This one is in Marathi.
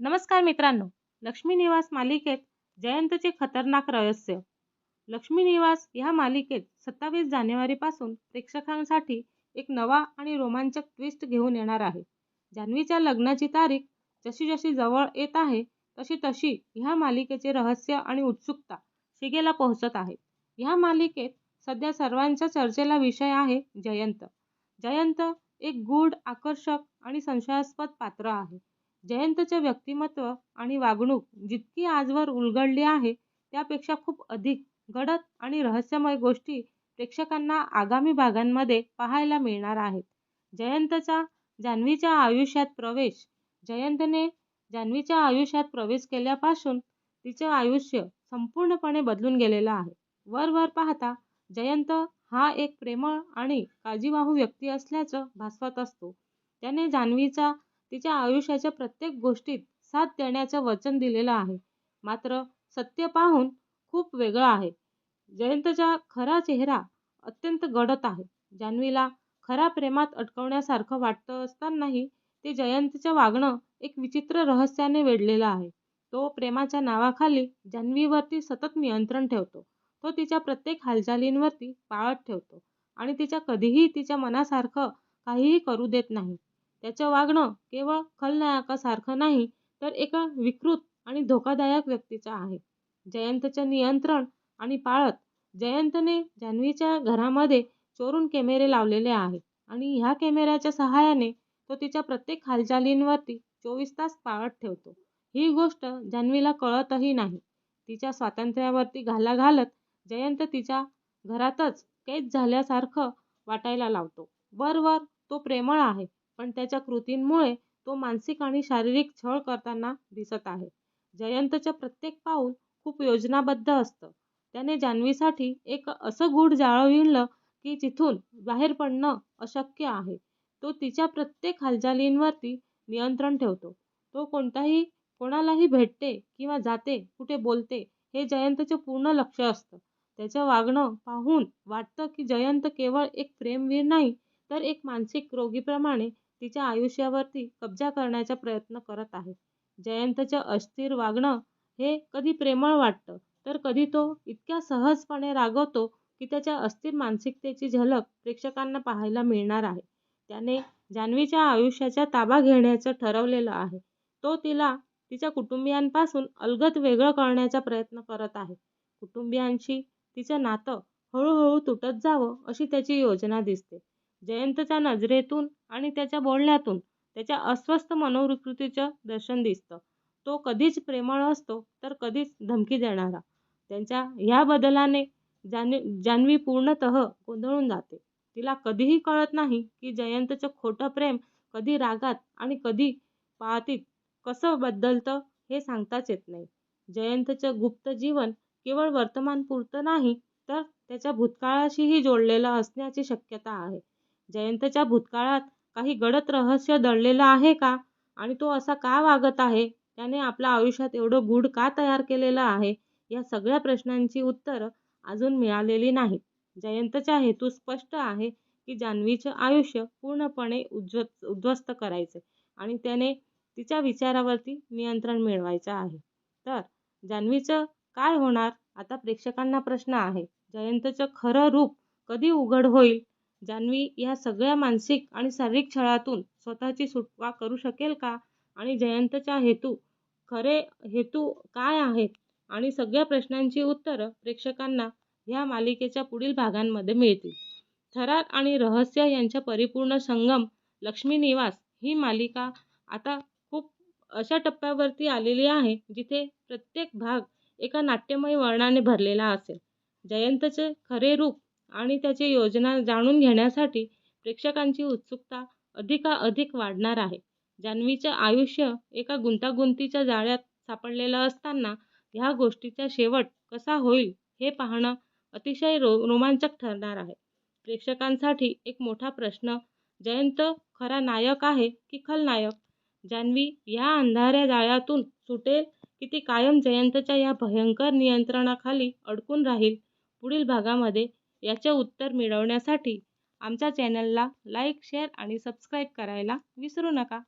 नमस्कार मित्रांनो लक्ष्मी निवास मालिकेत जयंतचे खतरनाक रहस्य. लक्ष्मी निवास ह्या मालिकेत सत्तावीस जानेवारीपासून प्रेक्षकांसाठी एक नवा आणि रोमांचक ट्विस्ट घेऊन येणार आहे. जान्हवीच्या लग्नाची तारीख जशी जशी जवळ येत आहे तशी तशी ह्या मालिकेचे रहस्य आणि उत्सुकता शिगेला पोहोचत आहे. ह्या मालिकेत सध्या सर्वांच्या चर्चेला विषय आहे जयंत. जयंत एक गूढ आकर्षक आणि संशयास्पद पात्र आहे. जयंतचे व्यक्तिमत्व आणि वागणूक जितकी आजवर उलगडली आहे त्यापेक्षा खूप अधिक गडद आणि रहस्यमय गोष्टी प्रेक्षकांना आगामी भागांमध्ये पाहायला मिळणार आहेत. जयंतचा जान्हवीच्या आयुष्यात प्रवेश जयंतने जान्हवीच्या आयुष्यात प्रवेश केल्यापासून तिचं आयुष्य संपूर्णपणे बदलून गेलेलं आहे. वरवर पाहता जयंत हा एक प्रेमळ आणि काळजीवाहू व्यक्ती असल्याचं भासवत असतो. त्याने जान्हवीचा तिच्या आयुष्याच्या प्रत्येक गोष्टीत साथ देण्याचं वचन दिलेलं आहे. मात्र सत्य पाहून खूप वेगळं आहे. जयंतचा खरा चेहरा अत्यंत गडद आहे. जान्हवीला खऱ्या प्रेमात अटकवण्यासारखं वाटत असतानाही ते जयंतचं वागणं एक विचित्र रहस्याने वेढलेलं आहे. तो प्रेमाच्या नावाखाली जान्हवीवरती सतत नियंत्रण ठेवतो. तो तिच्या प्रत्येक हालचालींवरती पाळत ठेवतो आणि तिच्या कधीही तिच्या मनासारखं काहीही करू देत नाही. त्याचं वागणं केवळ खलनायकासारखं नाही तर एका विकृत आणि धोकादायक व्यक्तीचं आहे. जयंतचं नियंत्रण आणि पाळत जयंतने जान्हवीच्या घरामध्ये चोरून कॅमेरे लावलेले आहेत आणि ह्या कॅमेऱ्याच्या सहाय्याने तो तिच्या प्रत्येक हालचालींवरती चोवीस तास पाळत ठेवतो. ही गोष्ट जान्हवीला कळतही नाही. तिच्या स्वातंत्र्यावरती घाला घालत जयंत तिच्या घरातच कैद झाल्यासारखं वाटायला लावतो. वरवर तो प्रेमळ आहे. पण त्याच्या कृतींमुळे तो मानसिक आणि शारीरिक छळ करताना दिसत आहे. जयंतचं प्रत्येक पाऊल खूप योजनाबद्ध असतं. त्याने जान्हवीसाठी एक असं गूढ जाळं विणलं की जिथून बाहेर पडणं अशक्य आहे. तो तिच्या प्रत्येक हालचालींवरती नियंत्रण ठेवतो. तो कोणताही कोणालाही भेटते किंवा जाते कुठे बोलते हे जयंतचं पूर्ण लक्ष असतं. त्याचं वागणं पाहून वाटतं की जयंत केवळ एक प्रेमवीर नाही तर एक मानसिक रोगीप्रमाणे तिच्या आयुष्यावरती कब्जा करण्याचा प्रयत्न करत आहे. जयंतचं अस्थिर वागणं हे कधी प्रेमळ वाटतं तर कधी तो इतक्या सहजपणे रागवतो की त्याच्या अस्थिर मानसिकतेची झलक प्रेक्षकांना पाहायला मिळणार आहे. त्याने जान्हवीच्या आयुष्याचा ताबा घेण्याचं ठरवलेलं आहे. तो तिला तिच्या कुटुंबियांपासून अलगद वेगळं करण्याचा प्रयत्न करत आहे. कुटुंबियांशी तिचं नातं हळूहळू तुटत जावं अशी त्याची योजना दिसते. जयंतच्या नजरेतून आणि त्याच्या बोलण्यातून त्याच्या अस्वस्थ मनोविकृतीचं दर्शन दिसतं. तो कधीच प्रेमळ असतो तर कधीच धमकी देणारा. त्यांच्या ह्या बदलाने जान्ह जान्हवी पूर्णतः गोंधळून जाते. तिला कधीही कळत नाही की जयंतचं खोटं प्रेम कधी रागात आणि कधी पाळतीत कसं बदलतं हे सांगताच येत नाही. जयंतचं गुप्त जीवन केवळ वर्तमानपुरतं नाही तर त्याच्या भूतकाळाशीही जोडलेलं असण्याची शक्यता आहे. जयंतच्या भूतकाळात काही गडद रहस्य दडलेलं आहे का? आणि तो असा का वागत आहे? त्याने आपल्या आयुष्यात एवढं गूढ का तयार केलेलं आहे? या सगळ्या प्रश्नांची उत्तरं अजून मिळालेली नाहीत. जयंतचा हेतू स्पष्ट आहे की जान्हवीचं आयुष्य पूर्णपणे उज्व उद्ध्वस्त करायचे आणि त्याने तिच्या विचारावरती नियंत्रण मिळवायचं आहे. तर जान्हवीचं काय होणार? आता प्रेक्षकांना प्रश्न आहे. जयंतचं खरं रूप कधी उघड होईल? जान्हवी या सगळ्या मानसिक आणि शारीरिक छळातून स्वतःची सुटका करू शकेल का? आणि जयंतच्या हेतू खरे हेतू काय आहेत? आणि सगळ्या प्रश्नांची उत्तरं प्रेक्षकांना ह्या मालिकेच्या पुढील भागांमध्ये मिळतील. थरार आणि रहस्य यांचा परिपूर्ण संगम लक्ष्मी निवास ही मालिका आता खूप अशा टप्प्यावरती आलेली आहे जिथे प्रत्येक भाग एका नाट्यमय वर्णाने भरलेला असेल. जयंतचे खरे रूप आणि त्याची योजना जाणून घेण्यासाठी प्रेक्षकांची उत्सुकता अधिकाधिक वाढणार आहे. जान्हवीचं आयुष्य एका गुंतागुंतीच्या जाळ्यात सापडलेलं असताना ह्या गोष्टीचा शेवट कसा होईल हे पाहणं अतिशय रो रोमांचक ठरणार आहे. प्रेक्षकांसाठी एक मोठा प्रश्न जयंत खरा नायक आहे की खलनायक जान्हवी ह्या अंधाऱ्या जाळ्यातून सुटेल की ती कायम जयंतच्या या भयंकर नियंत्रणाखाली अडकून राहील? पुढील भागामध्ये याचे उत्तर मिळवण्यासाठी आमच्या चॅनलला लाईक शेअर आणि सबस्क्राईब करायला विसरू नका.